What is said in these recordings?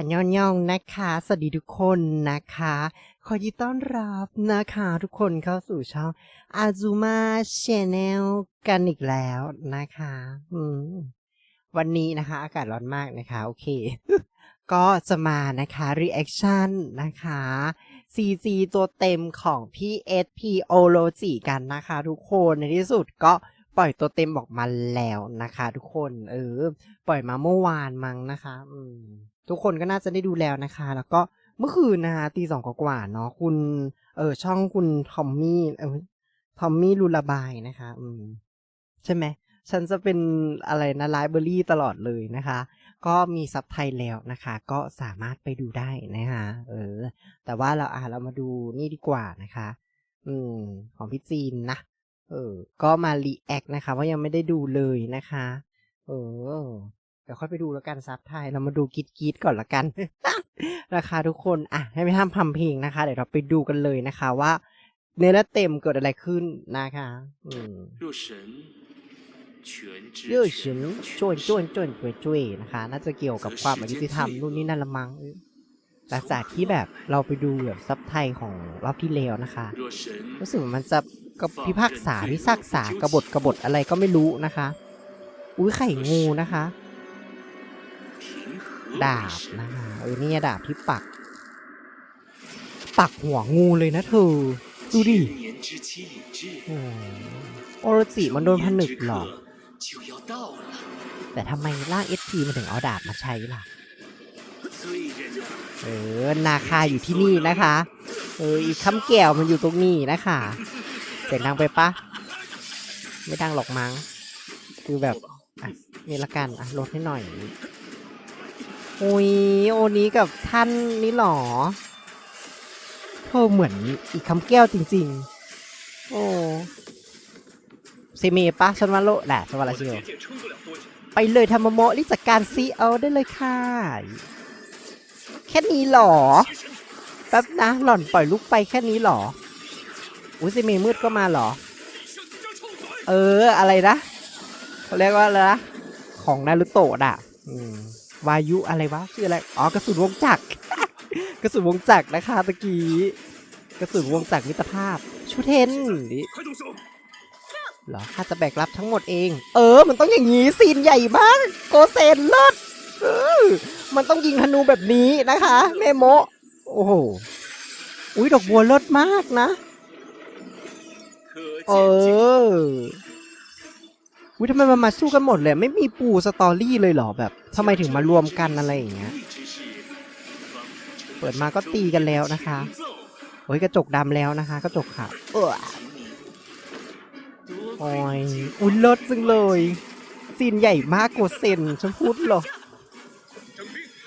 อันยองยองนะคะ สวัสดีทุกคนนะคะ ขอยินต้อนรับนะคะทุกคนเข้าสู่ช่องอาซูมาชแนลกันอีกแล้วนะคะวันนี้นะคะ อากาศร้อนมากนะคะ โอเค ก็จะมานะคะ reaction นนะคะ CG ตัวเต็มของพี่ SP o l o g i กันนะคะ ทุกคนในที่สุดก็ปล่อยตัวเต็มออกมาแล้วนะคะ ทุกคน เออ ปล่อยมาเมื่อวานมั้งนะคะ อืม ทุกคนก็น่าจะได้ดูแล้วนะคะ แล้วก็เมื่อคืนนะคะตีสองกว่าเนาะคุณ เออช่องคุณทอมมี่เออทอมมี่ลูลาบายนะคะ อืม ใช่ไหมฉันจะเป็นอะไรนะไลบรารีตลอดเลยนะคะ ก็มีซับไทยแล้วนะคะ ก็สามารถไปดูได้นะคะเออ แต่ว่าเราอ่าเรามาดูนี่ดีกว่านะคะ อืม ของพี่จีนนะเออ ก็มารีแอคนะคะว่ายังไม่ได้ดูเลยนะคะ เออ ดี๋ยวค่อยไปดูแล้วกันซับไทยเรามาดูกีดกีดก่อนละกัน ราคาทุกคนอะให้ไม่ห้ามพัมเพลงนะคะ เดี๋ยวเราไปดูกันเลยนะคะว่าเนื้อเต็มเกิดอะไรขึ้นนะคะอืมเรื่องฉินจวนจวนจวนจวยจวยนะคะ น่าจะเกี่ยวกับความอยุติธรรมนู่นนี่นั่นละมั้งหลังจากที่แบบเราไปดูแบบซับไทยของรอบที่แล้วนะคะรู้สึกมันจะกับพิพากษาพิซากษากบฏกบฏอะไรก็ไม่รู้นะคะ อุ้ยไข่งูนะคะ ดาบนะคะเออนี่ดาบที่ปัก ปักหัวงูเลยนะเธอ ดูดิโอโรสิมันโดนผนึกหรอแต่ทำไมล่างเอสพีมันถึงเอาดาบมาใช้ล่ะ เออ นาคาอยู่ที่นี่นะคะ เอออีกคำแก้วมันอยู่ตรงนี้นะคะ เสียงดังไปปะ ไม่ดังหรอกมั้ง คือแบบ อะนี่ละกัน อะลดให้หน่อย อุ้ยโอนี้กับท่านนี่หรอโอ้เหมือนอีกคำแก้วจริง ๆ โอ้เซเมปะชนวาโลแหละชนวาลาชิโอไปเลยทำโมโมรีจัดการซีเอาได้เลยค่ะ แค่นี้หรอแป๊บนะหล่อนปล่อยลูกไปแค่นี้หรออุ้ยเซเมมืดก็มาหรอ เอออะไรนะเขาเรียกว่าอะไรนะของนารุโตะอะ อืม วายุอะไรวะชื่ออะไรอ๋อกระสุนวงจักรกระสุนวงจักรนะคะตะกี้กระสุนวงจักรมิตรภาพชูเทนนี่หรอข้าจะแบกรับทั้งหมดเอง เออ มันต้องอย่างนี้ซีนใหญ่มากโกเซนเลิศมันต้องยิงธนูแบบนี้นะคะแม่โมโอ้โหอุ้ยดอกบัวเลิศมากนะ เออ อุ้ยทำไมมันมาสู้กันหมดเลย ไม่มีปูสตอรี่เลยเหรอแบบทำไมถึงมารวมกันอะไรอย่างเงี้ย เปิดมาก็ตีกันแล้วนะคะโอ้ยกระจกดำแล้วนะคะ กระจกค่ะโอ้ยอุ้ยเลิศจังเลยซีนใหญ่มากกว่าเซนฉันพูดหรอ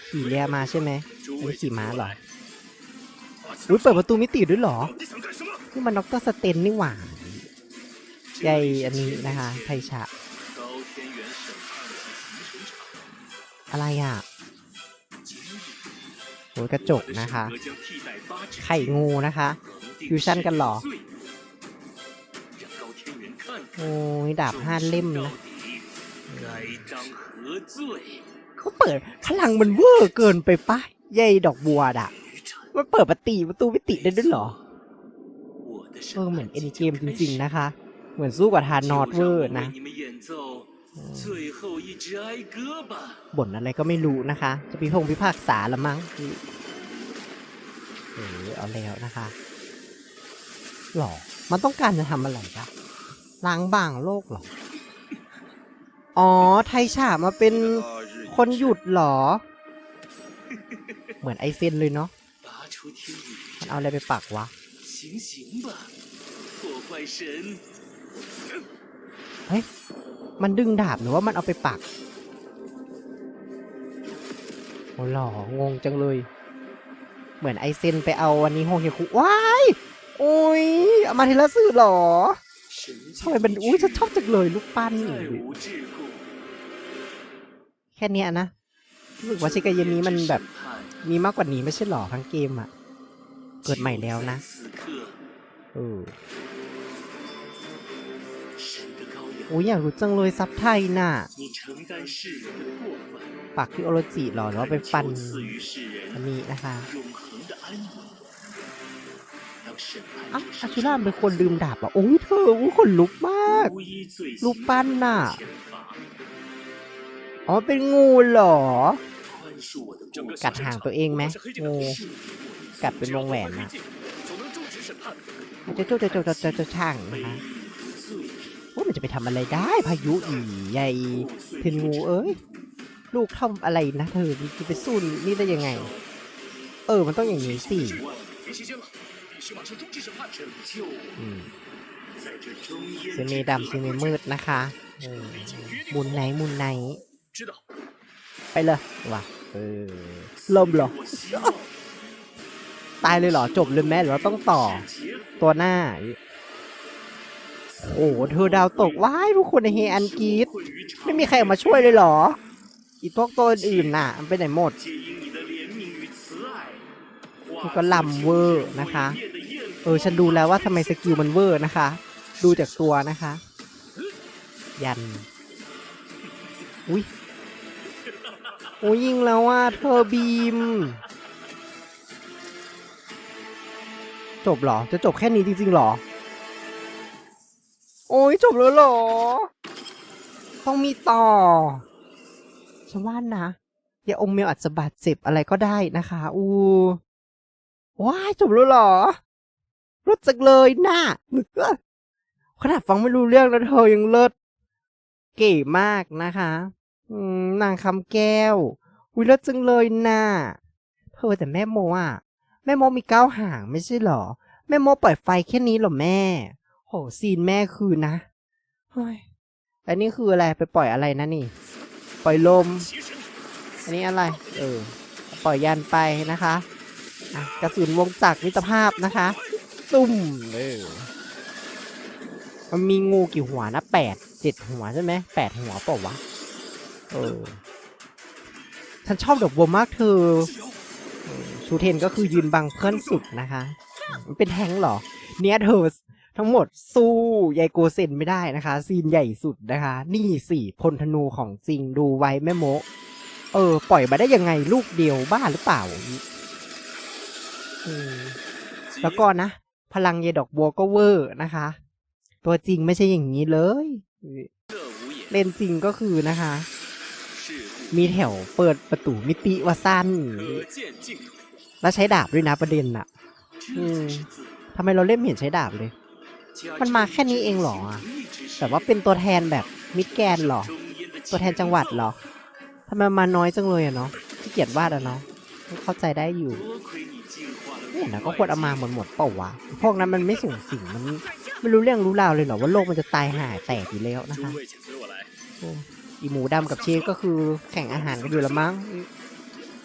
ขี่เรียมาใช่ไหมอุ้ยขี่ม้าเหรออุ้ยเปิดประตูมิติด้วยหรอนี่มันด็อกเตอร์สเตนนี่หว่าใหญ่อันนี้นะคะไทชา อะไรอะโอ้ยกระจกนะคะ ไข่งูนะคะฟิวชั่นกันหรอโอ้ยดาบห้าเล่มนะเขาเปิดพลังมันเวอร์เกินไปปะเย่ดอกบัวด่ะมันเปิดประตีประตูวิติได้ด้วยหรอเออเหมือนเอ็นเกมจริงๆนะคะ เหมือนสู้กับทานอตเวอร์นะ บ่นอะไรก็ไม่รู้นะคะ จะพิพงพิพากษาละมั้งเออเอาแล้วนะคะหรอ มันต้องการจะทำอะไรคะล้างบางโลกหรอ อ๋อ ไทยฉามาเป็นคนหยุดหรอ เหมือนไอเซนเลยเนาะ มันเอาอะไรไปปักวะเฮ้ย มันดึงดาบหรือว่ามันเอาไปปักโอ้หลองงจังเลย เหมือนไอเซนไปเอาวันนี้โฮเฮคุว้ายโอ้ยเอามาทีละสื่อหรอทำไมมันอุ้ยฉันชอบจังเลยลูกปั้นแค่นี้นะรู้ว่าชิกายนี้มันแบบมีมากกว่านี้ไม่ใช่หรอทั้งเกมอะเกิดใหม่แล้วนะเออ โอ้ยอยากรู้จังเลยซับไทยน่ะปากคือโอโรจิหรอแล้วไปฟันอันนี้นะคะอะอาชิร่าเป็นคนลืมดาบอะโอ้ยเธอคนลุกมากลุกปั้นน่ะอ๋อเป็นงูเหรอ กัดหางตัวเองไหมงูกัดเป็นวงแหวนอะจะจุดจะจุดจะจะช่างนะคะันจะไปทำอะไรได้พายุอีใหญ่เทนงูเอ้ยลูกทำอะไรนะเธอจะไปสู้นี่ได้ยังไง เออ มันต้องอย่างนี้สิซีเมดำซีเมมืดนะคะมุนไหนมุนไหน ไปเลยว่ะเออล่มหรอ ตายเลยเหรอ จบเลยแม่หรือว่าต้องต่อ ตัวหน้า โอ้โหเธอดาวตกว้ายทุกคนในเฮอันกรีดไม่มีใครออกมาช่วยเลยเหรอ อีพวกตัวอื่นน่ะ มันไปไหนหมดมันก็ลำเวอร์นะคะ เออ ฉันดูแล้วว่าทำไมสกิลมันเวอร์นะคะ ดูจากตัวนะคะ ยัน อุ้ยโอ้ยิงแล้วว่าเธอบีม จบหรอ จะจบแค่นี้จริงๆหรอ โอ้ยจบแล้วเหรอ ต้องมีต่อ ฉันว่านะอย่าองค์เมลอาจจะบาดเจ็บอะไรก็ได้นะคะ อูว้ายจบแล้วเหรอรถจักเลยน่ะขนาดฟังไม่รู้เรื่องแล้วเธอยังเลิศเก๋มากนะคะนางคำแก้ววิลจังเลยน่ะเธอแต่แม่โมอะ แม่โมมีเก้าหางไม่ใช่หรอ แม่โมปล่อยไฟแค่นี้หรอแม่ โหซีนแม่คือนะเฮ้ยอันนี้คืออะไรไปปล่อยอะไรนะนี่ ปล่อยลม其神อันนี้อะไร เออ ปล่อยยันไปนะคะอะกระสุนวงจักรมิตรภาพนะคะ ตุ้มเออมันมีงูกี่หัวนะแปดเจ็ดหัวใช่ไหมแปดหัวเปล่าวะ เออ ฉันชอบดอกบัวมากเธอเออชูเทนก็คือยืนบังเพื่อนสุดนะคะ มันเป็นแทงค์เหรอ เนี้ยเธอ ทั้งหมดสู้ยายโกเซนไม่ได้นะคะ ซีนใหญ่สุดนะคะ นี่สี่พลธนูของจริงดูไว้แม่โมเออ ปล่อยมาได้ยังไงลูกเดียวบ้าหรือเปล่าแล้วก็นะ พลังเยดอกบัวก็เวอร์นะคะ ตัวจริงไม่ใช่อย่างนี้เลย เล่นจริงก็คือนะคะ มีแถวเปิดประตูมิติวาสั้นแล้วใช้ดาบด้วยนะประเด็นอะทำไมเราเล่นเห็นใช้ดาบเลย มันมาแค่นี้เองเหรอแต่ว่าเป็นตัวแทนแบบมิดแกนหรอ ตัวแทนจังหวัดหรอทำไมมาน้อยจังเลยอะเนาะที่เกียดวาดอะเนาะเข้าใจได้อยู่เนี่ยนะก็ควรเอามาหมดหมดเปล่าวะพวกนั้นมันไม่สูงสิงมันไม่รู้เรื่องรู้ราวเลยเหรอว่าโลกมันจะตายหายแตกอยู่แล้วนะคะอีหมูดำกับเชฟก็คือแข่งอาหารกันอยู่ละมั้ง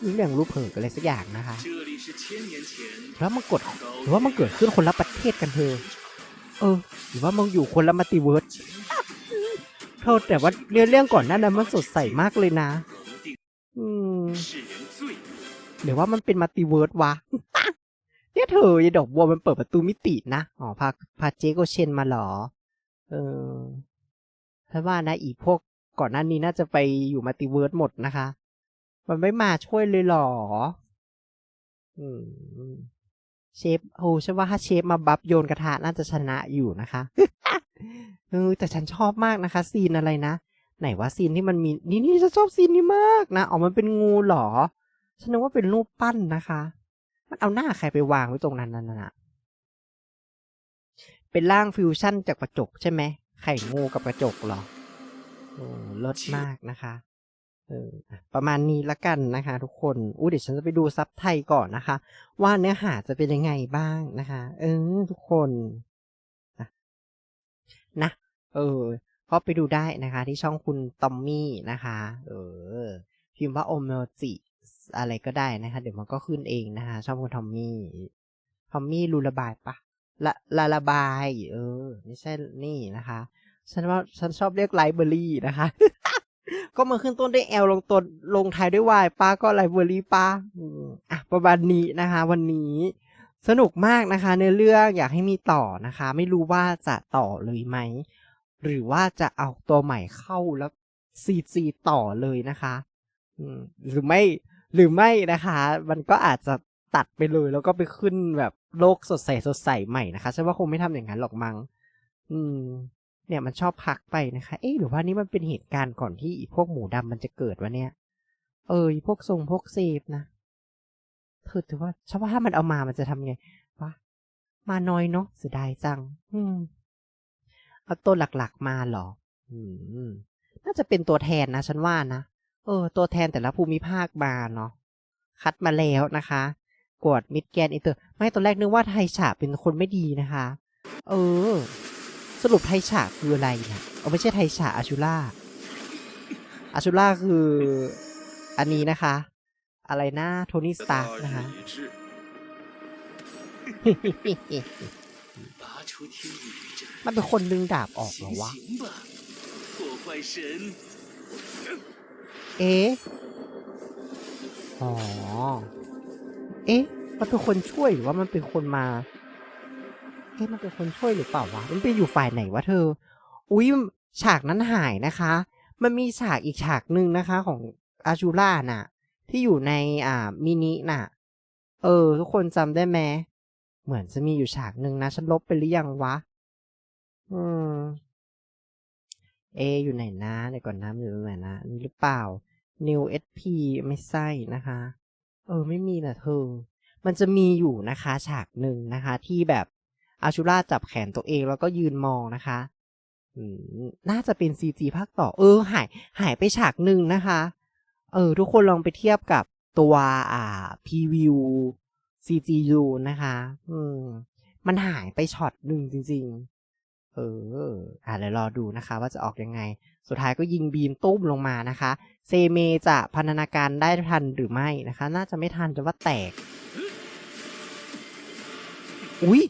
นี่เรื่องรูปเผิกอะไรสักอย่างนะคะแล้วมันกดหรือว่ามันเกิดขึ้นคนละประเทศกันเถอะ เออหรือว่ามึงอยู่คนละมัติเวิร์สเธอแต่ว่าเรื่องเก่อนหน้านั้นมันสดใสมากเลยนะ อืมหรือว่ามันเป็นมัติเวิร์สวะเนี่ยเธอยาดอกบัวมันเปิดประตูมิตินะอ๋อพาพาเจโกเชนมาหรอ เออถ้าว่านะอีพวกก่อนหน้านี้น่าจะไปอยู่มัติเวิร์สหมดนะคะ มันไม่มาช่วยเลยหรอ อืม เชฟโอ้ฉันว่าถ้าเชฟมาบัฟโยนกระทะน่าจะชนะอยู่นะคะเออแต่ฉันชอบมากนะคะ ซีนอะไรนะ ไหนว่าซีนที่มันมีนี่นี่ฉันชอบซีนนี้มากนะอ๋อมันเป็นงูเหรอ ฉันนึกว่าเป็นรูปปั้นนะคะ มันเอาหน้าใครไปวางไว้ตรงนั้นนั่นน่ะเป็นร่างฟิวชั่นจากกระจกใช่ไหมไข่งูกับกระจกเหรอโอ้เลิศมากนะคะ ประมาณนี้ละกันนะคะ ทุกคนอู้เดี๋ยวฉันจะไปดูซับไทยก่อนนะคะ ว่าเนื้อหาจะเป็นยังไงบ้างนะคะ เออทุกคนนะเออ ก็ไปดูได้นะคะ ที่ช่องคุณตอมมี่นะคะ เออ พิมพ์ว่าโอเมจิอะไรก็ได้นะคะ เดี๋ยวมันก็ขึ้นเองนะคะ ช่องคุณทอมมี่ทอมมี่รูระบายปะละละระบาย เออไม่ใช่นี่นะคะ ฉันว่าฉันชอบเรียกไลบรารีนะคะ ก็มาขึ้นต้นด้วย L ลงต้นลงท้ายด้วย Y ป้าก็ไลบรารีป้าอะประมาณนี้นะคะ วันนี้สนุกมากนะคะในเรื่องอยากให้มีต่อนะคะ ไม่รู้ว่าจะต่อเลยไหม หรือว่าจะเอาตัวใหม่เข้าแล้วซีซีต่อเลยนะคะหรือไม่หรือไม่นะคะ มันก็อาจจะตัดไปเลยแล้วก็ไปขึ้นแบบโลกสดใสสดใสใหม่นะคะฉันว่าคงไม่ทำอย่างนั้นหรอกมั้งอืม เนี่ยมันชอบพักไปนะคะ เอ๊ะหรือว่านี่มันเป็นเหตุการณ์ก่อนที่อีพวกหมูดำมันจะเกิดวะเนี่ย เออพวกทรงพวกเซฟนะเธอถือว่าฉันว่าถ้ามันเอามามันจะทำไงวะมาน้อยเนาะเสียดายจัง อืมเอาตัวหลักๆมาเหรอ อืม น่าจะเป็นตัวแทนนะฉันว่านะ เออ ตัวแทนแต่ละภูมิภาคมาเนาะ คัดมาแล้วนะคะ กวดมิดแกนอินเตอร์ ไม่ตอนแรกนึกว่าไทยฉาเป็นคนไม่ดีนะคะ เออ สรุปไทฉะคืออะไรเนี่ยไม่ใช่ไทฉะอาชุล่าอาชุล่าคือ อันนี้นะคะ อะไรนะโทนี่สตาร์นะคะมันเป็นคนดึงดาบออกเหรอวะ เอ๊ะ อ๋อ เอ๊ะ มันเป็นคนช่วยหรือว่ามันเป็นคนมา เอ๊ะมันเป็นคนช่วยหรือเปล่าวะ มันไปอยู่ฝ่ายไหนวะเธอ อุ๊ยฉากนั้นหายนะคะ มันมีฉากอีกฉากหนึ่งนะคะของอาชูล่าน่ะ ที่อยู่ในอ่ามินิน่ะ เออ ทุกคนจำได้ไหมเหมือนจะมีอยู่ฉากหนึ่งนะ ฉันลบไปหรือยังวะ อืม เอ อยู่ไหนนะเดี๋ยวก่อนนะอยู่ตรงไหนนะอันนี่หรือเปล่า New SP ไม่ใช่นะคะ เออ ไม่มีนะเธอ มันจะมีอยู่นะคะ ฉากหนึ่งนะคะ ที่แบบ อาชูราจับแขนตัวเองแล้วก็ยืนมองนะคะน่าจะเป็น CG ภาคต่อ เออ หายหายไปฉากหนึ่งนะคะ เออ ทุกคนลองไปเทียบกับตัวอ่า preview CGU นะคะ อืม มันหายไปช็อตหนึ่งจริง ๆ เออ อ่าเดี๋ยวรอดูนะคะ ว่าจะออกยังไง สุดท้ายก็ยิงบีมตุ้มลงมานะคะ เซเมจะพันธนาการได้ทันหรือไม่นะคะ น่าจะไม่ทันจะว่าแตก อุ๊ย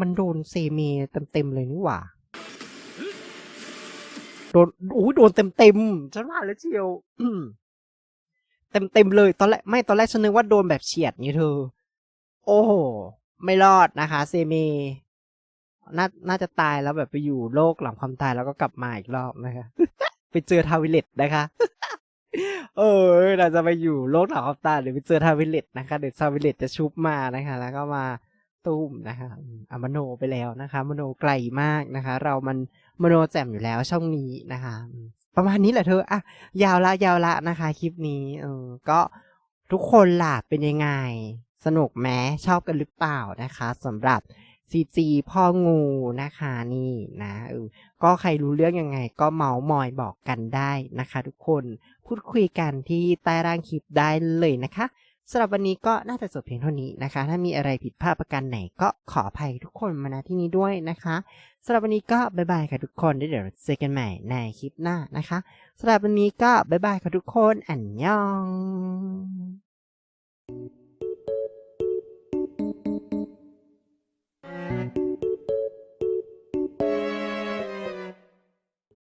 มันโดนเซเมเต็มๆเลยนี่หว่า โดนอู้โดนเต็มๆฉันว่าแล้วเชียวอืมเต็มๆเลยตอนแรกไม่ตอนแรกฉันนึกว่าโดนแบบเฉียดนี่เธอ โอ้โห ไม่รอดนะคะ เซเมน่าน่าจะตายแล้วแบบไปอยู่โลกหลังความตายแล้วก็กลับมาอีกรอบนะคะ ไปเจอทาวิเลตนะคะ เออเราจะไปอยู่โลกหลังความตายหรือไปเจอทาวิเลตนะคะ เดี๋ยวทาวิเลตจะชุบมานะคะ แล้วก็มา ตุ้มนะคะอมอามโนไปแล้วนะคะมโนไกลมากนะคะ เรามันมโนแจ่มอยู่แล้วช่องนี้นะคะ ประมาณนี้แหละเธออะยาวละยาวละนะคะ คลิปนี้เออก็ทุกคนล่ะเป็นยังไง สนุกไหมชอบกันหรือเปล่านะคะสำหรับ CG พ่องูนะคะนี่นะเออก็ใครรู้เรื่องยังไงก็เมาส์มอยบอกกันได้นะคะ ทุกคนพูดคุยกันที่ใต้ร่างคลิปได้เลยนะคะ สำหรับวันนี้ก็น่าจะจบเพียงเท่านี้นะคะ ถ้ามีอะไรผิดพลาดประการไหนก็ขออภัยทุกคนมาณที่นี้ด้วยนะคะสำหรับวันนี้ก็บ๊ายบายค่ะทุกคนเดี๋ยวเจอกันใหม่ในคลิปหน้านะคะสำหรับวันนี้ก็บ๊ายบายค่ะทุกคนอันยอง